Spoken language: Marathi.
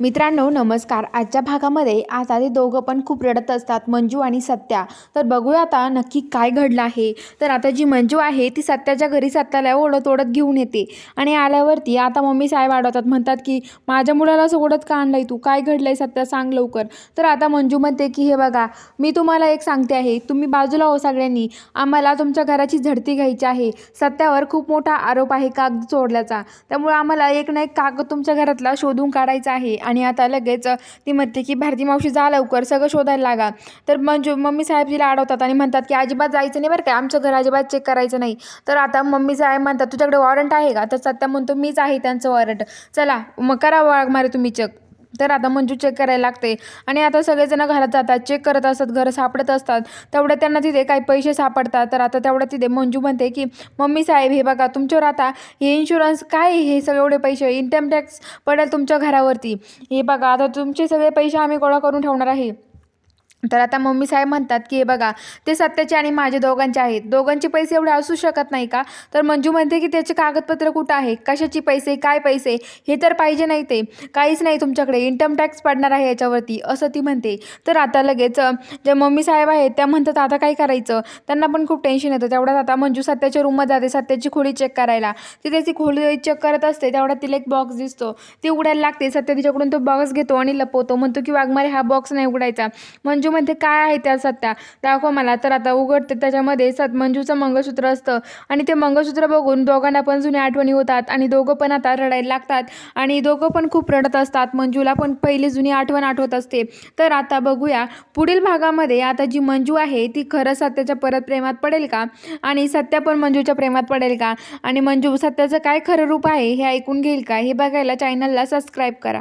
मित्रांनो नमस्कार. आजच्या भागामध्ये आता ते दोघं पण खूप रडत असतात मंजू आणि सत्या. तर बघूया आता नक्की काय घडलं आहे. तर आता जी मंजू आहे ती सत्याच्या घरी सत्याला ओढत ओढत घेऊन येते. आणि आल्यावरती आता मम्मी साहेब आडवतात म्हणतात की माझ्या मुलाला असं ओढत का आणलंय तू? काय घडलंय सत्या? सांग लवकर. तर आता मंजू म्हणते की हे बघा मी तुम्हाला एक सांगते आहे. तुम्ही बाजूला हो सगळ्यांनी. आम्हाला तुमच्या घराची झडती घ्यायची आहे. सत्यावर खूप मोठा आरोप आहे कागद चोरल्याचा. त्यामुळे आम्हाला एक ना एक कागद तुमच्या घरातला शोधून काढायचा आहे. आणि आता लगेच ती म्हणते की भारती मावशी जा लवकर सगळं शोधायला लागा. तर मंजू मम्मी साहेब तिला अडवतात आणि म्हणतात की अजिबात जायचं नाही बरं काय आमचं घर अजिबात चेक करायचं नाही. तर आता मम्मी साहेब म्हणतात तुझ्याकडे वॉरंट आहे का? तर सत्या म्हणतो मीच आहे त्यांचं वॉरंट चला मग करा वाघ मारे तुम्ही चेक तर आता मंजू चेक करायला लागते आणि आता सगळेजण घरात जातात चेक करत असतात घरं सापडत असतात. तेवढ्या त्यांना तिथे काही पैसे सापडतात. तर आता तेवढ्या तिथे मंजू म्हणते की मम्मी साहेब हे बघा तुमच्यावर आता हे इन्शुरन्स काय आहे? हे सगळे एवढे पैसे? इन्कम टॅक्स पडेल तुमच्या घरावरती. हे बघा आता तुमचे सगळे पैसे आम्ही गोळा करून ठेवणार आहे. तर आता मम्मी साहेब म्हणतात की हे बघा ते सत्याचे आणि माझे दोघांचे आहेत. दोघांचे पैसे एवढे असू शकत नाही का? तर मंजू म्हणते की त्याचे कागदपत्र कुठं आहे? कशाचे पैसे? काय पैसे? हे तर पाहिजे नाही ते. काहीच नाही तुमच्याकडे. इन्कम टॅक्स पडणार आहे याच्यावरती असं ती म्हणते. तर आता लगेच जे ज्या मम्मी साहेब आहेत त्या म्हणतात आता काय करायचं? त्यांना पण खूप टेन्शन येतं. तेवढ्यात आता मंजू सत्याच्या रूममध्ये जाते. सत्याची खोली चेक करायला. ती त्याची खोली चेक करत असते. तेवढ्यात तिला एक बॉक्स दिसतो. ती उघडायला लागते. सत्य तिच्याकडून तो बॉक्स घेतो आणि लपवतो. म्हणतो की वाघमारे हा बॉक्स नाही उघडायचा. मंजू म्हणते काय आहे त्या सत्या? दाखव मला. तर आता उघडते. त्याच्यामध्ये सत मंजूचं मंगळसूत्र असतं. आणि ते मंगळसूत्र बघून दोघांना पण जुन्या आठवणी होतात आणि दोघं पण आता रडायला लागतात. आणि दोघं पण खूप रडत असतात. मंजूला पण पहिली जुनी आठवण आठवत असते. तर आता बघूया. पुढील भागामध्ये आता जी मंजू आहे ती खरं सत्याच्या परत प्रेमात पडेल का? आणि सत्या पण मंजूच्या प्रेमात पडेल का? आणि मंजू सत्याचं काय खरं रूप आहे हे ऐकून घेईल का? हे बघायला चॅनलला सबस्क्राईब करा.